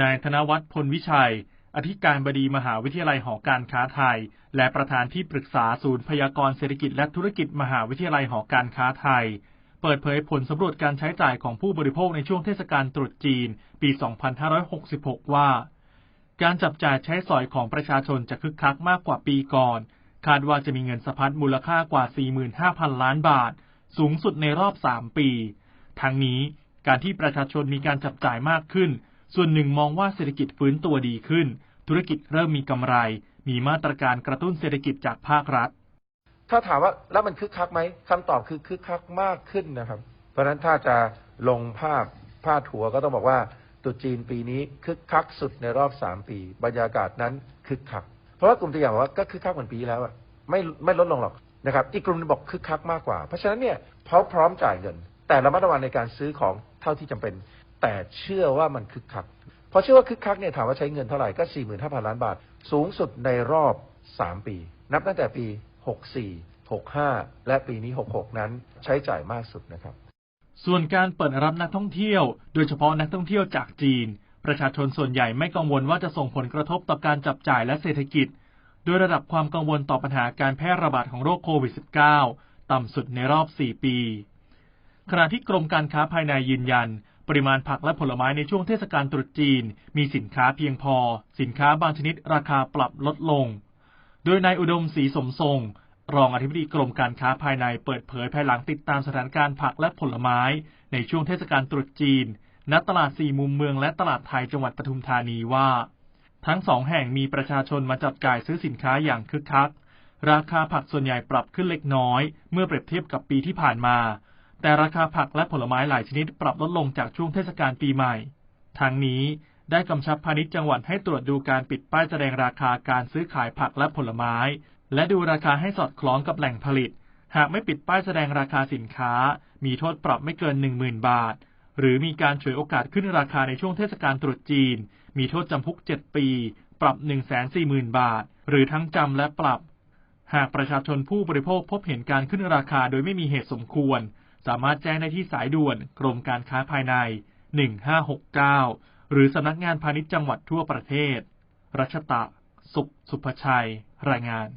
นายธนวัฒน์พลวิชัย อธิการบดีมหาวิทยาลัยหอการค้าไทย และประธานที่ปรึกษาศูนย์พยากรเศรษฐกิจและธุรกิจมหาวิทยาลัยหอการค้าไทย เปิดเผยผลสำรวจการใช้จ่ายของผู้บริโภคในช่วงเทศกาลตรุษจีน ปี 2566 ว่า การจับจ่ายใช้สอยของประชาชนจะคึกคักมากกว่าปีก่อน คาดว่าจะมีเงินสะพัดมูลค่ากว่า 45,000 ล้านบาท สูงสุดในรอบ 3 ปี ทั้งนี้การที่ประชาชนมีการจับจ่ายมากขึ้น ส่วนหนึ่งมองว่าเศรษฐกิจฟื้นตัวดีขึ้น ธุรกิจเริ่มมีกำไร มีมาตรการกระตุ้นเศรษฐกิจจากภาครัฐ ถ้าถามว่าแล้วมันคึกคักไหมคำตอบคือคึกคักมากขึ้นนะครับ เพราะฉะนั้นถ้าจะลงภาพพาดหัวก็ต้องบอกว่าตุจีนปีนี้คึกคักสุดในรอบสามปี บรรยากาศนั้นคึกคัก เพราะว่ากลุ่มตัวอย่างบอกว่าก็คึกคักเหมือนปีแล้วอะไม่ไม่ลดลงหรอกนะครับอีกกลุ่มนึงบอกคึกคักมากกว่า เพราะฉะนั้นเนี่ยเขาพร้อมจ่ายเงิน แต่ระมัดระวังในการซื้อของเท่าที่จำเป็น แต่เชื่อว่ามันคึกคักพอเชื่อว่าคึกคักเนี่ยถามว่าใช้เงินเท่าไหร่ก็ 45,000 ล้านบาท สูงสุดในรอบ 3 ปี นับตั้งแต่ปี 64 65 และปีนี้ 66 นั้นใช้จ่ายมากสุดนะครับ ส่วนการเปิดรับนักท่องเที่ยว โดยเฉพาะนักท่องเที่ยวจากจีน ประชาชนส่วนใหญ่ไม่กังวลว่าจะส่งผลกระทบต่อการจับจ่ายและเศรษฐกิจ โดยระดับความกังวลต่อปัญหาการแพร่ระบาดของโรคโควิด -19 ต่ำสุดในรอบ 4 ปี ขณะที่กรมการค้าภายในยืนยัน ปริมาณผักและผลไม้ในช่วงเทศกาลตรุษจีน มีสินค้าเพียงพอ สินค้าบางชนิดราคาปรับลดลง โดยนายอุดมศรีสมทรง รองอธิบดีกรมการค้าภายในเปิดเผยภายหลังติดตามสถานการณ์ผักและผลไม้ ในช่วงเทศกาลตรุษจีน ณ ตลาดสี่มุมเมืองและตลาดไทยจังหวัดปทุมธานีว่า ทั้งสองแห่งมีประชาชนมาจับจ่ายซื้อสินค้าอย่างคึกคัก ราคาผักส่วนใหญ่ปรับขึ้นเล็กน้อย เมื่อเปรียบเทียบกับปีที่ผ่านมา แต่ราคาผักและผลไม้หลายชนิดปรับลดลงจากช่วงเทศกาลปีใหม่ ทั้งนี้ได้กำชับพาณิชย์จังหวัดให้ตรวจดูการปิดป้ายแสดงราคาการซื้อขายผักและผลไม้ และดูราคาให้สอดคล้องกับแหล่งผลิต หากไม่ปิดป้ายแสดงราคาสินค้า มีโทษปรับไม่เกิน 10,000 บาท หรือมีการฉวยโอกาสขึ้นราคาในช่วงเทศกาลตรุษจีน มีโทษจำคุก 7 ปี ปรับ 140,000 บาท หรือทั้งจำและปรับ หากประชาชนผู้บริโภคพบเห็นการขึ้นราคาโดยไม่มีเหตุสมควร สามารถแจ้งได้ที่สายด่วนกรมการค้าภายใน 1569 หรือสำนักงานพาณิชย์จังหวัดทั่วประเทศ รัชตะ สุขสุภชัย รายงาน